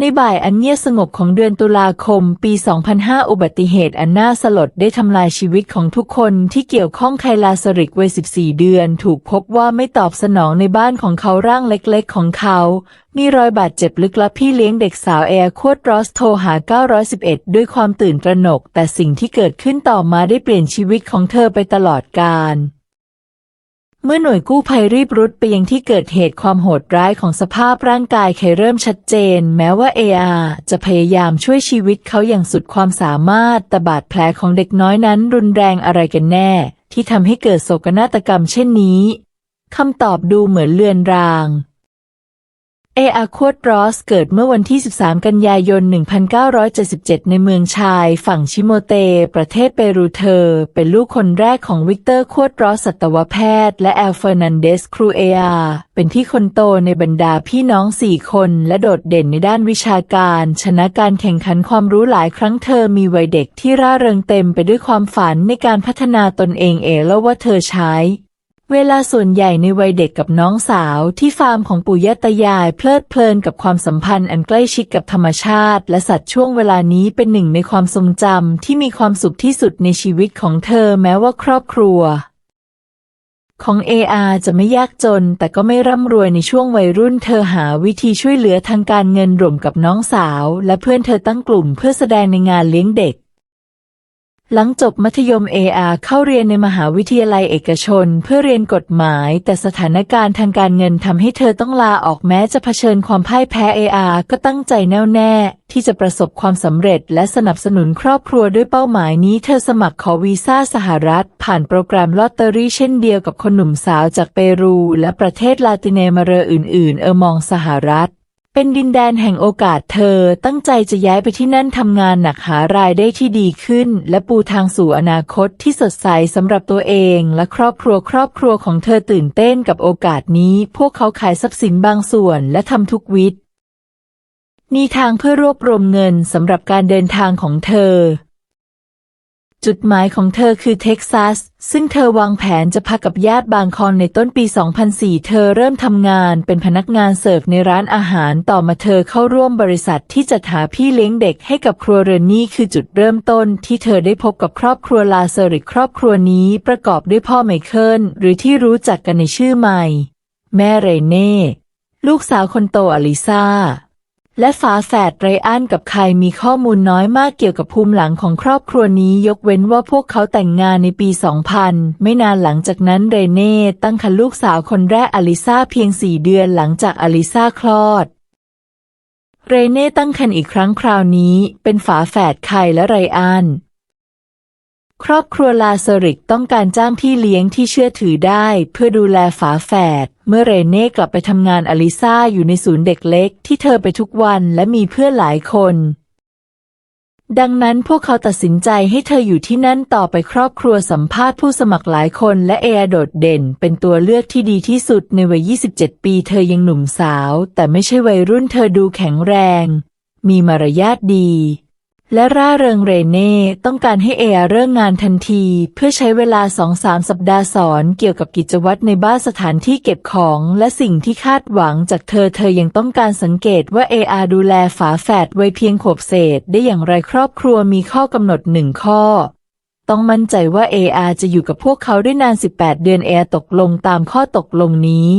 ในบ่ายอันเงียบสงบของเดือนตุลาคม ปี 2005 อุบัติเหตุอันน่าสลดได้ทำลายชีวิตของทุกคนที่เกี่ยวข้องไคลาสริกวัย 14 เดือน ถูกพบว่าไม่ตอบสนองในบ้านของเขาร่างเล็กๆ ของเขา มีรอยบาดเจ็บลึกลับพี่เลี้ยงเด็กสาวแอร์ควดรอสโทรหา 911 ด้วยความตื่นตระหนก แต่สิ่งที่เกิดขึ้นต่อมาได้เปลี่ยนชีวิตของเธอไปตลอดกาล เมื่อหน่วยกู้ภัยรีบรุดไปยังที่เกิดเหตุความโหดร้ายของสภาพร่างกายเคยเริ่มชัดเจน แม้ว่าเออาจะพยายามช่วยชีวิตเขาอย่างสุดความสามารถ แต่บาดแผลของเด็กน้อยนั้นรุนแรงอะไรกันแน่ ที่ทำให้เกิดโศกนาฏกรรมเช่นนี้คำตอบดูเหมือนเลือนราง เออาโคดรอสเกิดเมื่อวันที่ 13 กันยายน 1977 ในเมืองชาย ฝั่งชิโมเต ประเทศเปรูเธอ เป็นลูกคนแรกของวิกเตอร์โคดรอสสัตวแพทย์และแอลเฟอร์นันเดสครูเออาเป็นที่คนโตในบรรดาพี่น้องสี่คนและโดดเด่นในด้านวิชาการ ชนะการแข่งขันความรู้หลายครั้งเธอมีวัยเด็กที่ร่าเริงเต็มไปด้วยความฝันในการพัฒนาตนเองเองแล้วว่าเธอใช้ เวลาส่วนใหญ่ในวัยเด็กกับน้องสาวที่ฟาร์มของปู่ย่าตายายเพลิดเพลินกับความสัมพันธ์อันใกล้ชิดกับธรรมชาติ และสัตว์ช่วงเวลานี้เป็นหนึ่งในความทรงจำที่มีความสุขที่สุดในชีวิตของเธอแม้ว่าครอบครัว ของ AR จะไม่ยากจน แต่ก็ไม่ร่ำรวยในช่วงวัยรุ่น เธอหาวิธีช่วยเหลือทางการเงินร่วมกับน้องสาว และเพื่อนเธอตั้งกลุ่มเพื่อแสดงในงานเลี้ยงเด็ก หลังจบมัธยม AR เข้าเรียนในมหาวิทยาลัยเอกชน เพื่อเรียนกฎหมาย แต่สถานการณ์ทางการเงินทำให้เธอต้องลาออกแม้จะเผชิญความพ่ายแพ้ AR ก็ตั้งใจแน่วแน่ ที่จะประสบความสำเร็จ และสนับสนุนครอบครัวด้วยเป้าหมายนี้เธอสมัครขอวีซ่าสหรัฐ ผ่านโปรแกรมลอตเตอรี่เช่นเดียวกับคนหนุ่มสาวจากเปรู และประเทศลาตินอเมริกาอื่น ๆ เออมองสหรัฐ เป็นดินแดนแห่งโอกาสเธอตั้งใจจะย้ายไปที่นั่นทำงานหนักหารายได้ที่ดีขึ้น และปูทางสู่อนาคตที่สดใสสำหรับตัวเองและครอบครัวครอบครัวของเธอตื่นเต้นกับโอกาสนี้ พวกเขาขายทรัพย์สินบางส่วนและทำทุกวิธีมีทางเพื่อรวบรวมเงินสำหรับการเดินทางของเธอ จุดหมายของเธอคือเท็กซัส ซึ่งเธอวางแผนจะพักกับญาติบางคอนในต้นปี 2004 เธอเริ่มทำงานเป็นพนักงานเสิร์ฟในร้านอาหารต่อมาเธอเข้าร่วมบริษัทที่จัดหาพี่เลี้ยงเด็กให้กับครัวเรือนนี่คือจุดเริ่มต้นที่เธอได้พบกับครอบครัวลาเซริกครอบครัวนี้ประกอบด้วยพ่อไมเคิลหรือที่รู้จักกันในชื่อใหม่ แม่เรเน่ ลูกสาวคนโตอลิซา และฝาแฝดไรอันกับใครมีข้อมูลน้อยมากเกี่ยวกับภูมิหลังของครอบครัวนี้ ยกเว้นว่าพวกเขาแต่งงานในปี 2000 ไม่นานหลังจากนั้นเรเน่ตั้งครรภ์ลูกสาวคนแรกอลิซาเพียง 4 เดือนหลังจากอลิซาคลอด เรเน่ตั้งครรภ์อีกครั้งคราวนี้ เป็นฝาแฝดไคและไรอัน ครอบครัวลาเซริกต้องการจ้างพี่เลี้ยงที่เชื่อถือได้ เพื่อดูแลฝาแฝด เมื่อเรเน่กลับไปทำงานอลิซาอยู่ในศูนย์เด็กเล็กที่เธอไปทุกวันและมีเพื่อนหลายคน ดังนั้นพวกเขาตัดสินใจให้เธออยู่ที่นั่นต่อไปครอบครัวสัมภาษณ์ผู้สมัครหลายคนและเอโดดเด่น เป็นตัวเลือกที่ดีที่สุดในวัย 27 ปี เธอยังหนุ่มสาว แต่ไม่ใช่วัยรุ่นเธอดูแข็งแรง มีมารยาทดี และร่าเริงเรเน่ต้องการให้เอเริ่มงานทันที เพื่อใช้เวลาสองสามสัปดาห์สอนเกี่ยวกับกิจวัตรในบ้านสถานที่เก็บของและสิ่งที่คาดหวังจากเธอเธอยังต้องการสังเกตว่าเออาดูแลฝาแฝดไวัยเพียงขวบเศษ ได้อย่างไรครอบครัวมีข้อกำหนดหนึ่งข้อ ต้องมั่นใจว่าเออาจะอยู่กับพวกเขาได้นาน 18 เดือนเอร์ตกลงตามข้อตกลงนี้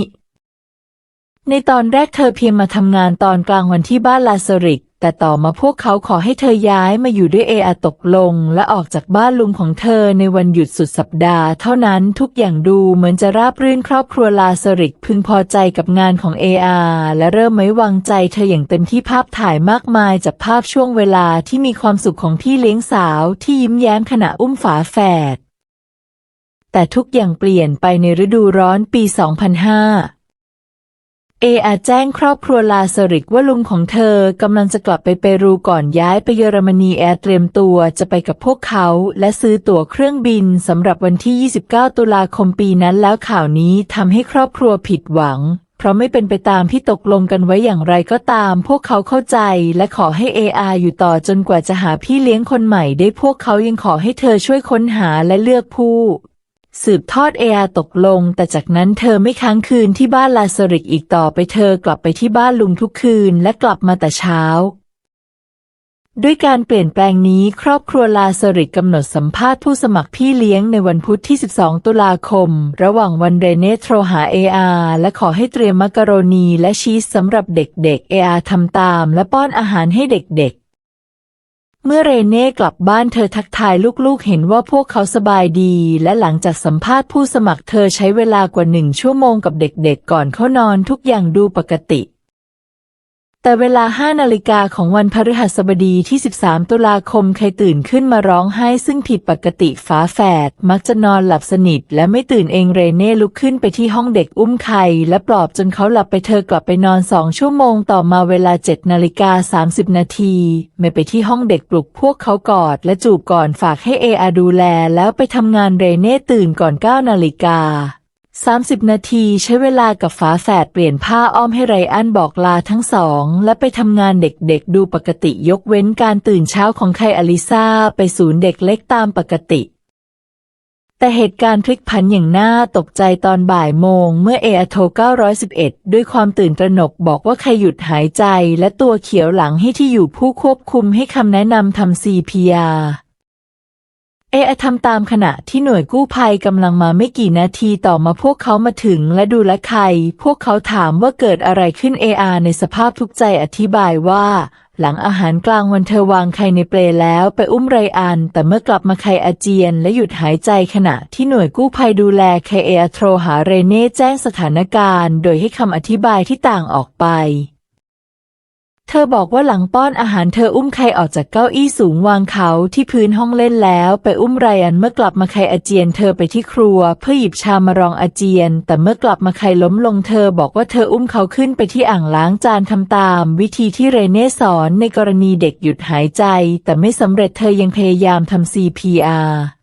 ในตอนแรกเธอเพียงมาทำงานตอนกลางวันที่บ้านลาสริก แต่ต่อมาพวกเขาขอให้เธอย้ายมาอยู่ด้วยเออาตกลง และออกจากบ้านลุงของเธอในวันหยุดสุดสัปดาห์เท่านั้นทุกอย่างดูเหมือนจะราบรื่นครอบครัวลาสริกพึงพอใจกับงานของเออาและเริ่มไว้วางใจเธออย่างเต็มที่ภาพถ่ายมากมายจากภาพช่วงเวลาที่มีความสุขของพี่เลี้ยงสาวที่ยิ้มแย้มขณะอุ้มฝาแฝดแต่ทุกอย่างเปลี่ยนไปในฤดูร้อนปี 2005 เออาแจ้งครอบครัวลาสริกว่าลุงของเธอกำลังจะกลับไปเปรูก่อนย้ายไปเยอรมนีแอร์เตรียมตัวจะไปกับพวกเขา และซื้อตั๋วเครื่องบินสำหรับวันที่ 29 ตุลาคมปีนั้นแล้วข่าวนี้ทำให้ครอบครัวผิดหวัง เพราะไม่เป็นไปตามที่ตกลงกันไว้อย่างไรก็ตาม พวกเขาเข้าใจและขอให้เออาอยู่ต่อจนกว่าจะหาพี่เลี้ยงคนใหม่ได้พวกเขายังขอให้เธอช่วยค้นหาและเลือกผู้ สืบทอดเออาตกลง แต่จากนั้นเธอไม่ค้างคืนที่บ้านลาสริกอีกต่อไปเธอกลับไปที่บ้านลุงทุกคืนและกลับมาแต่เช้า ด้วยการเปลี่ยนแปลงนี้ครอบครัวลาสริกกำหนดสัมภาษณ์ผู้สมัครพี่เลี้ยงในวันพุธที่ 12 ตุลาคม ระหว่างวันเรเนโทรหาเออาและขอให้เตรียมมักกะโรนีและชีสสำหรับเด็กๆเออาทำตามและป้อนอาหารให้เด็กๆ เมื่อเรเน่กลับบ้านเธอทักทายลูกๆ เห็นว่าพวกเขาสบายดี และหลังจากสัมภาษณ์ผู้สมัครเธอใช้เวลากว่าหนึ่งชั่วโมงกับเด็กๆ ก่อนเข้านอนทุกอย่างดูปกติ แต่เวลา5นาฬิกาของวันพฤหัสบดีที่ 13 ตุลาคมใครตื่นขึ้นมาร้องไห้ซึ่งผิดปกติฝาแฝด มักจะนอนหลับสนิท และไม่ตื่นเองเรเน่ลุกขึ้นไปที่ห้องเด็กอุ้มไข่และปลอบจนเขาหลับไปเธอกลับไปนอนสองชั่วโมงต่อมาเวลา7นาฬิกา30 นาทีเมย์ไปที่ห้องเด็กปลุกพวกเขากอด และจูบก่อนฝากให้เออาดูแลแล้วไปทำงานเรเน่ตื่นก่อน9นาฬิกา 30 นาทีใช้เวลากับฝาแฝดเปลี่ยนผ้าอ้อมให้ไรอันบอกลาทั้งสอง และไปทำงานเด็กๆ ดูปกติยกเว้นการตื่นเช้าของไคอลิซาไปศูนย์เด็กเล็กตามปกติ แต่เหตุการณ์พลิกผันอย่างน่าตกใจตอนบ่ายโมง เมื่อเออโท911 ด้วยความตื่นตระหนกบอกว่าใครหยุดหายใจและตัวเขียวหลังให้ที่อยู่ผู้ควบคุมให้คำแนะนำทำ CPR เออทำตามขณะที่หน่วยกู้ภัยกำลังมาไม่กี่นาทีต่อมาพวกเขามาถึงและดูแลใคร พวกเขาถามว่าเกิดอะไรขึ้นเออาในสภาพทุกใจอธิบายว่า หลังอาหารกลางวันเธอวางไข่ในเปลแล้วไปอุ้มไรอัน แต่เมื่อกลับมาไข่อาเจียน และหยุดหายใจขณะที่หน่วยกู้ภัยดูแลไคเออาโทรหาเรเน่แจ้งสถานการณ์ โดยให้คำอธิบายที่ต่างออกไป เธอบอกว่าหลังป้อนอาหารเธออุ้มไครออกจากเก้าอี้สูงวางเขาที่พื้นห้องเล่นแล้ว ไปอุ้มไรอันเมื่อกลับมาไครอาเจียน เธอไปที่ครัว เพื่อหยิบชามารองอาเจียน แต่เมื่อกลับมาไครล้มลงเธอบอกว่าเธออุ้มเขาขึ้นไปที่อ่างล้างจานทำตาม วิธีที่เรเน่สอนในกรณีเด็กหยุดหายใจ แต่ไม่สำเร็จเธอยังพยายามทำ CPR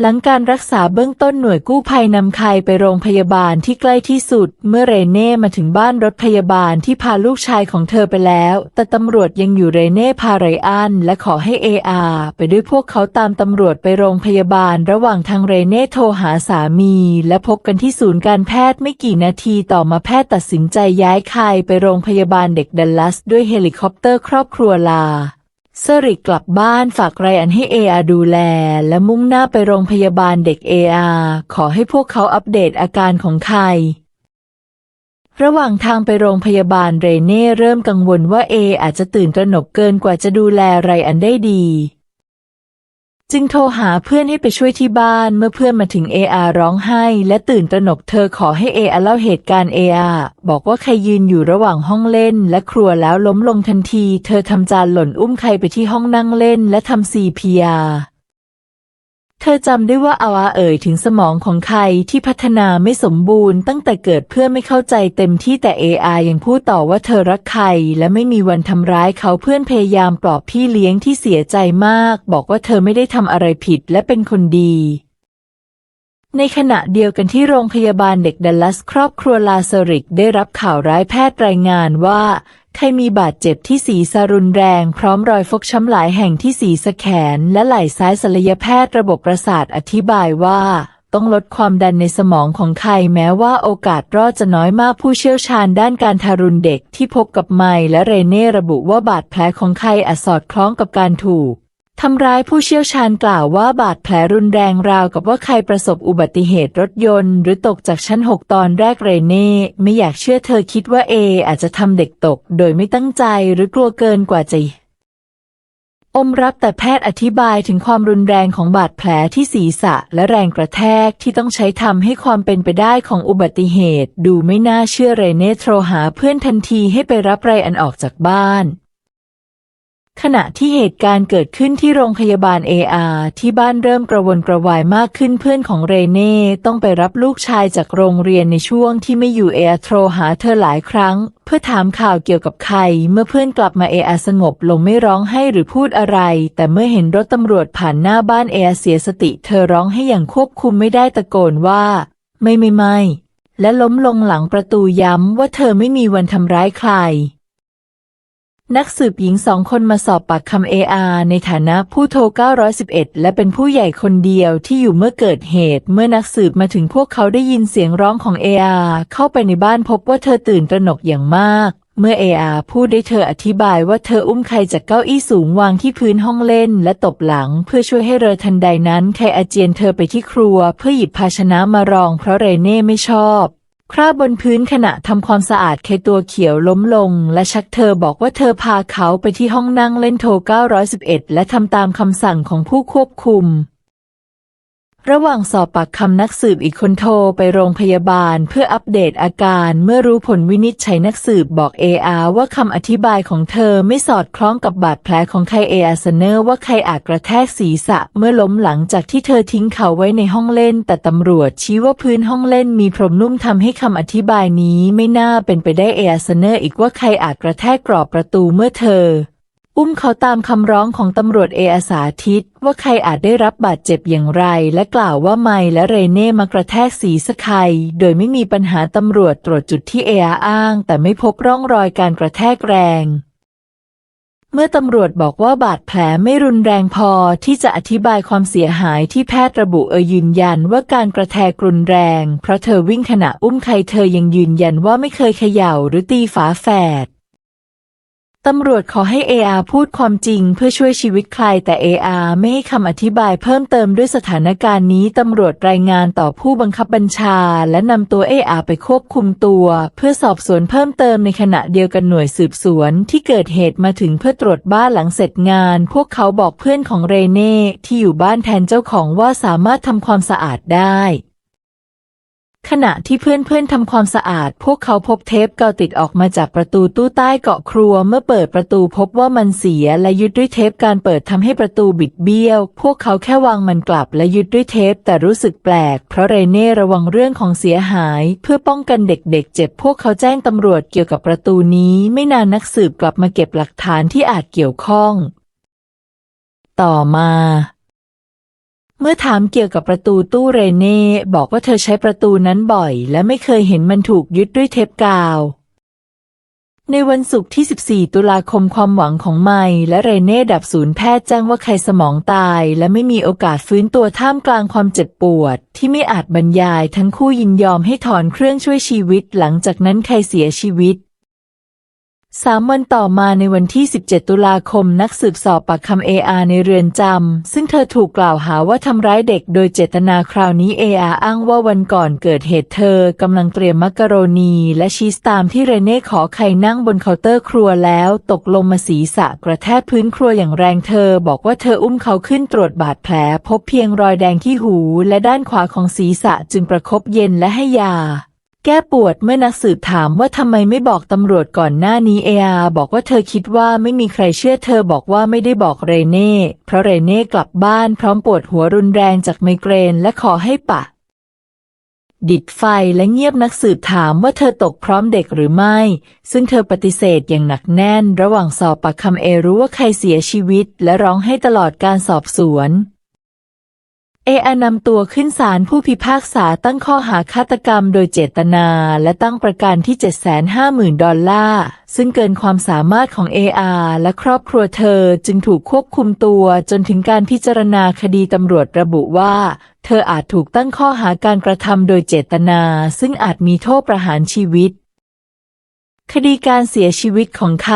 หลังการรักษาเบื้องต้นหน่วยกู้ภัยนำใครไปโรงพยาบาลที่ใกล้ที่สุด เมื่อเรเน่มาถึงบ้านรถพยาบาลที่พาลูกชายของเธอไปแล้ว แต่ตำรวจยังอยู่เรเน่พาไรอันและขอให้เออาไปด้วยพวกเขาตามตำรวจไปโรงพยาบาล ระหว่างทางเรเน่โทรหาสามี และพบกันที่ศูนย์การแพทย์ไม่กี่นาทีต่อมาแพทย์ตัดสินใจย้ายใครไปโรงพยาบาลเด็กดัลลัสด้วยเฮลิคอปเตอร์ครอบครัวลา เซริกกลับบ้านฝากไรอันให้เออาดูแล และมุ่งหน้าไปโรงพยาบาลเด็กเออาขอให้พวกเขาอัปเดตอาการของใคร ระหว่างทางไปโรงพยาบาลเรเน่เริ่มกังวลว่าเออาจจะตื่นตระหนกเกินกว่าจะดูแลไรอันได้ดี จึงโทรหาเพื่อนให้ไปช่วยที่บ้านเมื่อเพื่อนมาถึงเออาร้องไห้ และตื่นตระหนกเธอขอให้เออาเล่าเหตุการณ์เออาบอกว่าใครยืนอยู่ระหว่างห้องเล่น และครัวแล้วล้มลงทันที เธอทำจานหล่นอุ้มใครไปที่ห้องนั่งเล่น และทำ CPR เธอจำได้ว่าอาวาเอ่ยถึงสมองของใครที่พัฒนาไม่สมบูรณ์ตั้งแต่เกิดเพื่อไม่เข้าใจเต็มที่แต่ AI ยังพูดต่อว่าเธอรักใครและไม่มีวันทำร้ายเขาเพื่อนพยายามปลอบพี่เลี้ยงที่เสียใจมาก บอกว่าเธอไม่ได้ทำอะไรผิดและเป็นคนดี ในขณะเดียวกันที่โรงพยาบาลเด็กดัลลัสครอบครัวลาสริกได้รับข่าวร้ายแพทย์รายงานว่า ใครมีบาดเจ็บที่ศีรษะรุนแรง พร้อมรอยฟกช้ำหลายแห่งที่ศีรษะแขน และไหล่ซ้ายศัลยแพทย์ระบบประสาทอธิบายว่า ต้องลดความดันในสมองของใครแม้ว่าโอกาสรอดจะน้อยมากผู้เชี่ยวชาญด้านการทารุณเด็กที่พบกับไมล์และเรเน่ระบุว่าบาดแผลของใครอาจสอดคล้องกับการถูก ทำร้ายผู้เชี่ยวชาญกล่าวว่าบาดแผลรุนแรงราวกับว่าใครประสบอุบัติเหตุรถยนต์ หรือตกจากชั้นหกตอนแรกเรเน่ไม่อยากเชื่อเธอคิดว่าเออาจจะทำเด็กตก โดยไม่ตั้งใจหรือกลัวเกินกว่าจะอมรับแต่แพทย์อธิบายถึงความรุนแรงของบาดแผลที่ศีรษะและแรงกระแทกที่ต้องใช้ทำให้ความเป็นไปได้ของอุบัติเหตุ ดูไม่น่าเชื่อเรเน่โทรหาเพื่อนทันทีให้ไปรับไรอันออกจากบ้าน ขณะที่เหตุการณ์เกิดขึ้นที่โรงพยาบาลเออาที่บ้านเริ่มกระวนกระวายมากขึ้นเพื่อนของเรเน่ต้องไปรับลูกชายจากโรงเรียนในช่วงที่ไม่อยู่เออาโทรหาเธอหลายครั้ง เพื่อถามข่าวเกี่ยวกับใคร เมื่อเพื่อนกลับมาเออาสงบลงไม่ร้องไห้หรือพูดอะไร แต่เมื่อเห็นรถตำรวจผ่านหน้าบ้านเออาเสียสติ เธอร้องให้อย่างควบคุมไม่ได้ตะโกนว่า ไม่ไม่ไม่และล้มลงหลังประตูย้ำว่าเธอไม่มีวันทำร้ายใคร นักสืบหญิงสองคนมาสอบปากคำ AR ในฐานะผู้โทร 911 และเป็นผู้ใหญ่คนเดียวที่อยู่เมื่อเกิดเหตุ เมื่อนักสืบมาถึงพวกเขาได้ยินเสียงร้องของ AR เข้าไปในบ้านพบว่าเธอตื่นตระหนกอย่างมาก เมื่อ AR พูดได้เธออธิบายว่าเธออุ้มใครจากเก้าอี้สูงวางที่พื้นห้องเล่น และตบหลังเพื่อช่วยให้เรอทันใดนั้นใครอาเจียนเธอไปที่ครัว เพื่อหยิบภาชนะมารองเพราะเรเน่ไม่ชอบ คราบบนพื้นขณะทำความสะอาดเคตัวเขียวล้มลง และชักเธอบอกว่าเธอพาเขาไปที่ห้องนั่งเล่นโทร911 และทำตามคำสั่งของผู้ควบคุม ระหว่างสอบปากคำนักสืบอีกคนโทรไปโรงพยาบาลเพื่ออัปเดตอาการเมื่อรู้ผลวินิจฉัยนักสืบบอก AR ว่าคำอธิบายของเธอไม่สอดคล้องกับบาดแผลของใคร AR เสนอร์ว่าใครอาจกระแทกศีรษะเมื่อล้มหลังจากที่เธอทิ้งเขาไว้ในห้องเล่น แต่ตำรวจชี้ว่าพื้นห้องเล่นมีพรมนุ่มทำให้คำอธิบายนี้ไม่น่าเป็นไปได้ AR เสนอร์อีกว่าใครอาจกระแทกกรอบประตูเมื่อเธอ อุ้มเขาตามคำร้องของตำรวจเออาสาทิตว่าใครอาจได้รับบาดเจ็บอย่างไร และกล่าวว่าไมและเรเน่มากระแทกสีสะใคโดยไม่มีปัญหาตำรวจตรวจจุดที่เออาอ้าง แต่ไม่พบร่องรอยการกระแทกแรง เมื่อตำรวจบอกว่าบาดแผลไม่รุนแรงพอที่จะอธิบายความเสียหายที่แพทย์ระบุเออยืนยันว่าการกระแทกรุนแรง เพราะเธอวิ่งขณะอุ้มใครเธอยังยืนยันว่าไม่เคยเขย่าหรือตีฝาแฝด ตำรวจขอให้ AR พูดความจริงเพื่อช่วยชีวิตใครแต่ AR ไม่ให้คำอธิบายเพิ่มเติมด้วยสถานการณ์นี้ตำรวจรายงานต่อผู้บังคับบัญชา และนำตัว AR ไปควบคุมตัว เพื่อสอบสวนเพิ่มเติมในขณะเดียวกันหน่วยสืบสวนที่เกิดเหตุมาถึงเพื่อตรวจบ้านหลังเสร็จงาน พวกเขาบอกเพื่อนของเรเน่ที่อยู่บ้านแทนเจ้าของว่าสามารถทำความสะอาดได้ ขณะที่เพื่อนๆทำความสะอาด พวกเขาพบเทปเกาติดออกมาจากประตูตู้ใต้เกาะครัว เมื่อเปิดประตูพบว่ามันเสียและยึดด้วยเทปการเปิดทำให้ประตูบิดเบี้ยว พวกเขาแค่วางมันกลับและยึดด้วยเทป แต่รู้สึกแปลก เพราะเรเน่ระวังเรื่องของเสียหาย เพื่อป้องกันเด็กๆ เจ็บ พวกเขาแจ้งตำรวจเกี่ยวกับประตูนี้ ไม่นานนักสืบกลับมาเก็บหลักฐานที่อาจเกี่ยวข้อง ต่อมา เมื่อถามเกี่ยวกับประตูตู้เรเน่บอกว่าเธอใช้ประตูนั้นบ่อย และไม่เคยเห็นมันถูกยึดด้วยเทปกาว ในวันศุกร์ที่ 14 ตุลาคมความหวังของไมล์และเรเน่ดับศูนย์แพทย์แจ้งว่าใครสมองตาย และไม่มีโอกาสฟื้นตัวท่ามกลางความเจ็บปวด ที่ไม่อาจบรรยายทั้งคู่ยินยอมให้ถอนเครื่องช่วยชีวิต หลังจากนั้นใครเสียชีวิต สามวันต่อมาในวันที่ 17 ตุลาคมนักสืบสอบปากคำ AR ในเรือนจำ ซึ่งเธอถูกกล่าวหาว่าทำร้ายเด็กโดยเจตนาคราวนี้ AR อ้างว่าวันก่อนเกิดเหตุเธอกำลังเตรียมมักกะโรนีและชีสตามที่เรเน่ขอใครนั่งบนเคาน์เตอร์ครัวแล้วตกลงมาศีรษะกระแทกพื้นครัวอย่างแรงเธอ บอกว่าเธออุ้มเขาขึ้นตรวจบาดแผล พบเพียงรอยแดงที่หูและด้านขวาของศีรษะจึงประคบเย็นและให้ยา แก้ปวดเมื่อนักสืบถามว่าทำไมไม่บอกตำรวจก่อนหน้านี้เออาบอกว่าเธอคิดว่าไม่มีใครเชื่อเธอบอกว่าไม่ได้บอกเรเน่ เพราะเรเน่กลับบ้านพร้อมปวดหัวรุนแรงจากไมเกรนและขอให้ปะ ดิดไฟและเงียบนักสืบถามว่าเธอตกพร้อมเด็กหรือไม่ ซึ่งเธอปฏิเสธอย่างหนักแน่น ระหว่างสอบปากคำเอรู้ว่าใครเสียชีวิต และร้องให้ตลอดการสอบสวน เออานำตัวขึ้นศาลผู้พิพากษาตั้งข้อหาฆาตกรรมโดยเจตนาและตั้งประกันที่ 750,000 ดอลลาร์ ซึ่งเกินความสามารถของเออาและครอบครัวเธอจึงถูกควบคุมตัวจนถึงการพิจารณาคดีตำรวจระบุว่า เธออาจถูกตั้งข้อหาการกระทำโดยเจตนา ซึ่งอาจมีโทษประหารชีวิตคดีการเสียชีวิตของไค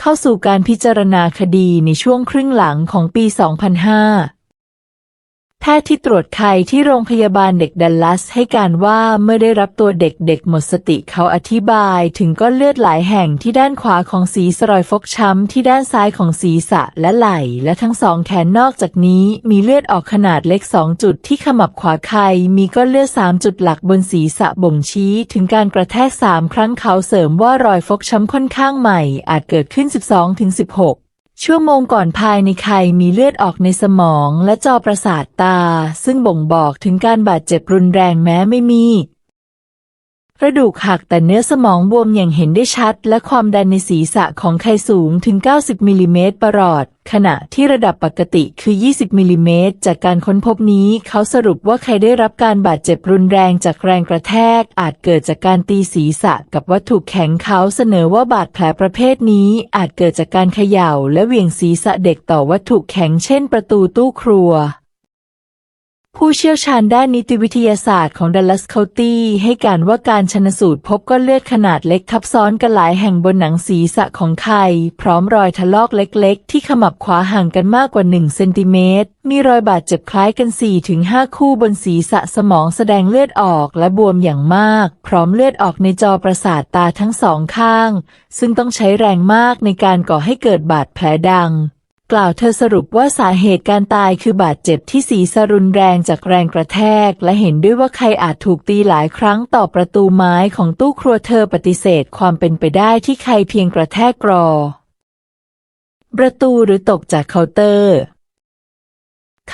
เข้าสู่การพิจารณาคดีในช่วงครึ่งหลังของปี 2005 แพทย์ที่ตรวจไข้ที่โรงพยาบาลเด็กดัลลัสให้การว่าเมื่อได้รับตัวเด็กเด็กหมดสติเขาอธิบายถึงก้อนเลือดหลายแห่งที่ด้านขวาของศีรษะรอยฟกช้ำที่ด้านซ้ายของศีรษะและไหล่ และทั้งสองแขนนอกจากนี้มีเลือดออกขนาดเล็กสองจุดที่ขมับขวาไข้มีก้อนเลือดสามจุดหลักบนศีรษะบ่งชี้ถึงการกระแทกสามครั้งเขาเสริมว่ารอยฟกช้ำค่อนข้างใหม่อาจเกิดขึ้น 12-16 ชั่วโมงก่อนภายในไข่มีเลือดออกในสมองและจอประสาทตา ซึ่งบ่งบอกถึงการบาดเจ็บรุนแรงแม้ไม่มี กระดูกหักแต่เนื้อสมองบวมอย่างเห็นได้ชัด และความดันในศีรษะของไคสูงถึง 90 มิลลิเมตรประหลอด ขณะที่ระดับปกติคือ 20 มิลลิเมตรจากการค้นพบนี้ เขาสรุปว่าใครได้รับการบาดเจ็บรุนแรงจากแรงกระแทก อาจเกิดจากการตีศีรษะกับวัตถุแข็งเขาเสนอว่าบาดแผลประเภทนี้ อาจเกิดจากการเขย่า และเหวี่ยงศีรษะเด็กต่อวัตถุแข็งเช่นประตูตู้ครัว ผู้เชี่ยวชาญด้านนิติวิทยาศาสตร์ของดัลลัสเคาตี้ให้การว่าการชนสูตรพบก้อนเลือดขนาดเล็กทับซ้อนกันหลายแห่งบนหนังศีรษะของไข่พร้อมรอยถลอกเล็กๆ ที่ขมับขวาห่างกันมากกว่า 1 เซนติเมตร มีรอยบาดเจ็บคล้ายกัน 4-5 คู่บนศีรษะสมองแสดงเลือดออกและบวมอย่างมาก พร้อมเลือดออกในจอประสาทตาทั้งสองข้าง ซึ่งต้องใช้แรงมากในการก่อให้เกิดบาดแผลดัง กล่าวเธอสรุปว่าสาเหตุการตายคือบาดเจ็บที่ศีรษะรุนแรงจากแรงกระแทก และเห็นด้วยว่าใครอาจถูกตีหลายครั้งต่อประตูไม้ของตู้ครัวเธอปฏิเสธความเป็นไปได้ที่ใครเพียงกระแทกกรอ ประตูหรือตกจากเคาน์เตอร์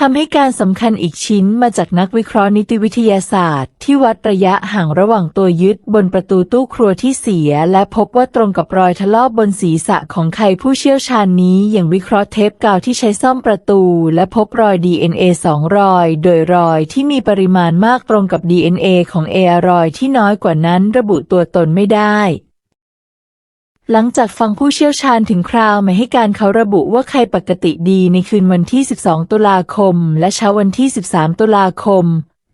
คำให้การสำคัญอีกชิ้นมาจากนักวิเคราะห์นิติวิทยาศาสตร์ ที่วัดระยะห่างระหว่างตัวยึดบนประตูตู้ครัวที่เสีย และพบว่าตรงกับรอยทะลอบบนศีรษะของใครผู้เชี่ยวชาญนี้อยังวิเคราะห์เทปกาวที่ใช้ซ่อมประตู และพบรอย DNA สองรอย โดยรอยที่มีปริมาณมากตรงกับ DNA ของเอรอยที่น้อยกว่านั้นระบุตัวตนไม่ได้ หลังจากฟังผู้เชี่ยวชาญถึงคราวมาให้การเขาระบุว่าใครปกติดีในคืนวันที่ 12 ตุลาคม และเช้าวันที่ 13 ตุลาคม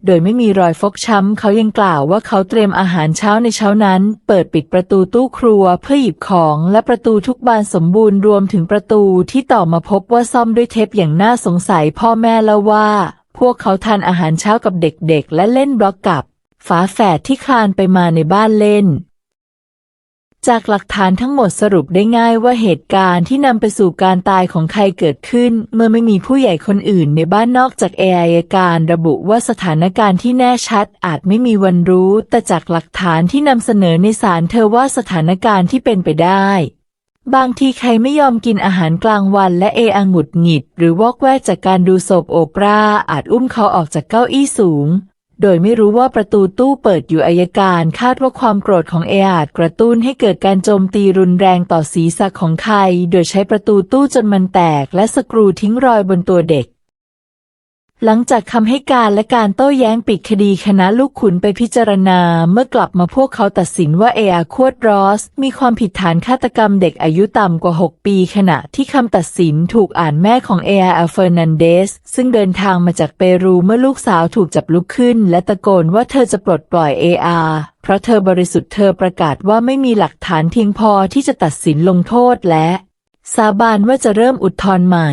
โดยไม่มีรอยฟกช้ำ เขายังกล่าวว่าเขาเตรียมอาหารเช้าในเช้านั้น เปิดปิดประตูตู้ครัวเพื่อหยิบของและประตูทุกบานสมบูรณ์รวมถึงประตูที่ต่อมาพบว่าซ่อมด้วยเทปอย่างน่าสงสัยพ่อแม่เล่าว่า พวกเขาทานอาหารเช้ากับเด็กๆ และเล่นบล็อกกับฝาแฝดที่คลานไปมาในบ้านเล่น จากหลักฐานทั้งหมดสรุปได้ง่ายว่าเหตุการณ์ที่นำไปสู่การตายของใครเกิดขึ้น เมื่อไม่มีผู้ใหญ่คนอื่นในบ้านนอกจากเอไอการระบุว่าสถานการณ์ที่แน่ชัดอาจไม่มีวันรู้ แต่จากหลักฐานที่นำเสนอในศาลเธอว่าสถานการณ์ที่เป็นไปได้ บางทีใครไม่ยอมกินอาหารกลางวันและเออังหงุดหงิด หรือวอกแวกจากการดูโซบโอปราอาจอุ้มเขาออกจากเก้าอี้สูง โดยไม่รู้ว่าประตูตู้เปิดอยู่อายการคาดว่าความโกรธของเออาจกระตุ้นให้เกิดการโจมตีรุนแรงต่อศีรษะของใครโดยใช้ประตูตู้จนมันแตกและสกรูทิ้งรอยบนตัวเด็ก หลังจากคำให้การและการโต้แย้งปิดคดีคณะลูกขุนไปพิจารณา เมื่อกลับมาพวกเขาตัดสินว่าเออาควดรอส มีความผิดฐานฆาตกรรมเด็กอายุต่ำกว่า 6 ปี ขณะที่คำตัดสินถูกอ่านแม่ของเออาอัลเฟอร์นันเดส ซึ่งเดินทางมาจากเปรูเมื่อลูกสาวถูกจับลุกขึ้น และตะโกนว่าเธอจะปลดปล่อยเออาเพราะเธอบริสุทธิ์เธอประกาศว่าไม่มีหลักฐานเพียงพอที่จะตัดสินลงโทษและ สาบานว่าจะเริ่มอุทธรณ์ใหม่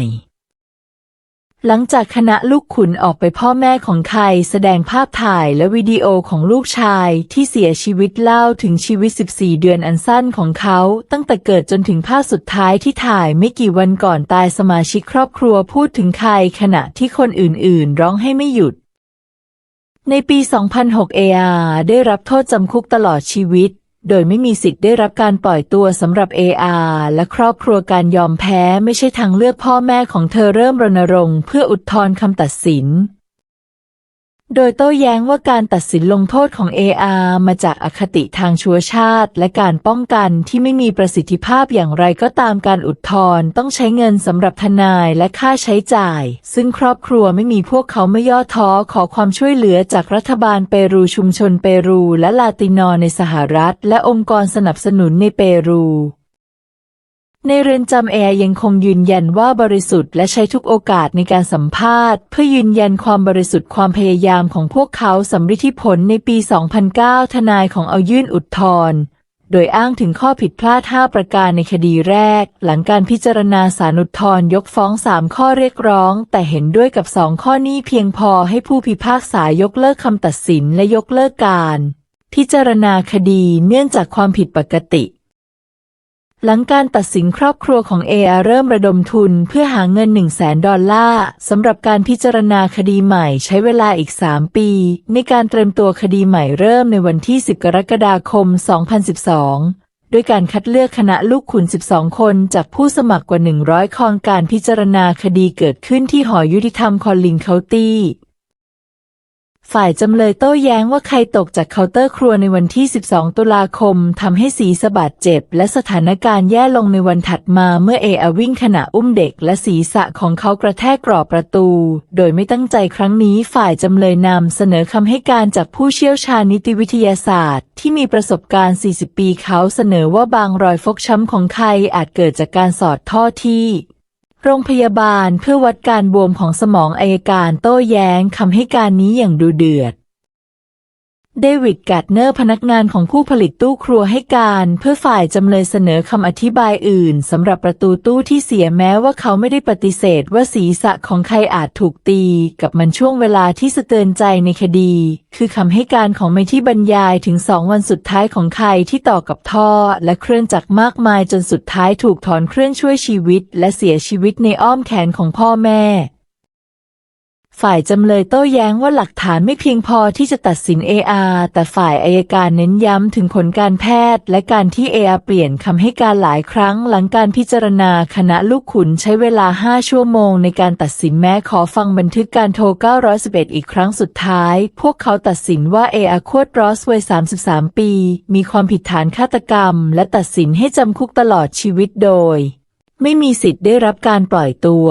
หลังจากคณะลูกขุนออกไปพ่อแม่ของใคแสดงภาพถ่ายและวิดีโอของลูกชายที่เสียชีวิตเล่าถึงชีวิต 14 เดือนอันสั้นของเขาตั้งแต่เกิดจนถึงภาพสุดท้ายที่ถ่ายไม่กี่วันก่อนตายสมาชิกครอบครัวพูดถึงใคขณะที่คนอื่นๆ ร้องให้ไม่หยุดในปี 2006เออาได้รับโทษจำคุกตลอดชีวิต โดยไม่มีสิทธิ์ได้รับการปล่อยตัวสำหรับ AR และครอบครัวการยอมแพ้ไม่ใช่ทางเลือกพ่อแม่ของเธอเริ่มรณรงค์เพื่ออุทธรณ์คำตัดสิน โดยโต้แย้งว่าการตัดสินลงโทษของ AR มาจากอคติทางชัวชาติ และการป้องกันที่ไม่มีประสิทธิภาพอย่างไรก็ตามการอุทธรณ์ต้องใช้เงินสำหรับทนายและค่าใช้จ่าย ซึ่งครอบครัวไม่มีพวกเขาไม่ย่อท้อขอความช่วยเหลือจากรัฐบาลเปรูชุมชนเปรูและลาตินอในสหรัฐ และองค์กรสนับสนุนในเปรู ในเรือนจำแอร์ยังคงยืนยันว่าบริสุทธิ์และใช้ทุกโอกาสในการสัมภาษณ์ เพื่อยืนยันความบริสุทธิ์ความพยายามของพวกเขาสำฤทธิผลในปี 2009 ทนายของเอายื่นอุทธรณ์โดยอ้างถึงข้อผิดพลาด 5 ประการในคดีแรก หลังการพิจารณาสารุทธรยกฟ้อง 3 ข้อเรียกร้อง แต่เห็นด้วยกับ 2 ข้อนี้เพียงพอให้ผู้พิพากษายกเลิกคำตัดสินและยกเลิกการ พิจารณาคดีเนื่องจากความผิดปกติ หลังการตัดสินครอบครัวของเออาเริ่มระดมทุนเพื่อหาเงิน 1 0 0 0 0แสนดอลลาร์สำหรับการพิจารณาคดีใหม่ใช้เวลาอีก 3 ปี ในการเตรียมตัวคดีใหม่เริ่มในวันที่ 10 กรกฎาคม 2012 ด้วยการคัดเลือกคณะลูกขุน 12 คนจากผู้สมัครกว่า 100 คองการพิจารณาคดีเกิดขึ้นที่หอยุติธรรมคอลลินเคาตี้ ฝ่ายจำเลยโต้แย้งว่าใครตกจากเคาน์เตอร์ครัวในวันที่ 12 ตุลาคมทำให้สีสะบาดเจ็บ และสถานการณ์แย่ลงในวันถัดมาเมื่อเออวิ่งขณะอุ้มเด็ก และศีรษะของเขากระแทกกรอบประตู โดยไม่ตั้งใจครั้งนี้ฝ่ายจำเลยนำเสนอคำให้การจากผู้เชี่ยวชาญนิติวิทยาศาสตร์ ที่มีประสบการณ์ 40 ปีเขาเสนอว่าบางรอยฟกช้ำของใครอาจเกิดจากการสอดท่อที่ โรงพยาบาลเพื่อวัดการบวมของสมองอายการโต้แย้งคำให้การนี้อย่างดูเดือด เดวิดการ์ดเนอร์พนักงานของผู้ผลิตตู้ครัวให้การ เพื่อฝ่ายจำเลยเสนอคำอธิบายอื่นสำหรับประตูตู้ที่เสียแม้ว่าเขาไม่ได้ปฏิเสธว่าศีรษะของใครอาจถูกตี กับมันช่วงเวลาที่สะเตือนใจในคดี คือคำให้การของไม่ที่บรรยายถึงสองวันสุดท้ายของใครที่ต่อกับท่อ และเครื่องจักรมากมายจนสุดท้ายถูกถอนเครื่องช่วยชีวิต และเสียชีวิตในอ้อมแขนของพ่อแม่ ฝ่ายจำเลยโต้แย้งว่าหลักฐานไม่เพียงพอที่จะตัดสิน AR แต่ฝ่ายอายการเน้นย้ำถึงผลการแพทย์ และการที่ AR เปลี่ยนคำให้การหลายครั้งหลังการพิจารณาคณะลูกขุนใช้เวลา 5 ชั่วโมงในการตัดสินแม้ขอฟังบันทึกการโทร 911 อีกครั้งสุดท้าย พวกเขาตัดสินว่า AR โคดรอสวัย 33 ปี มีความผิดฐานฆาตกรรม และตัดสินให้จำคุกตลอดชีวิตโดย ไม่มีสิทธิ์ได้รับการปล่อยตัว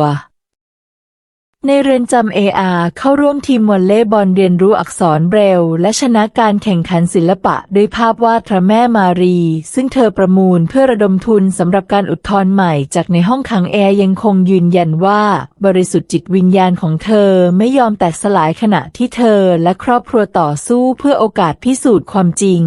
ในเรือนจำ AR เข้าร่วมทีมวอลเลย์บอลเรียนรู้อักษรเบรล และชนะการแข่งขันศิลปะด้วยภาพวาดพระแม่มารี ซึ่งเธอประมูลเพื่อระดมทุนสำหรับการอุทธรณ์ใหม่จากในห้องขังแอร์ยังคงยืนยันว่า บริสุทธิ์จิตวิญญาณของเธอไม่ยอมแตกสลายขณะที่เธอและครอบครัวต่อสู้เพื่อโอกาสพิสูจน์ความจริง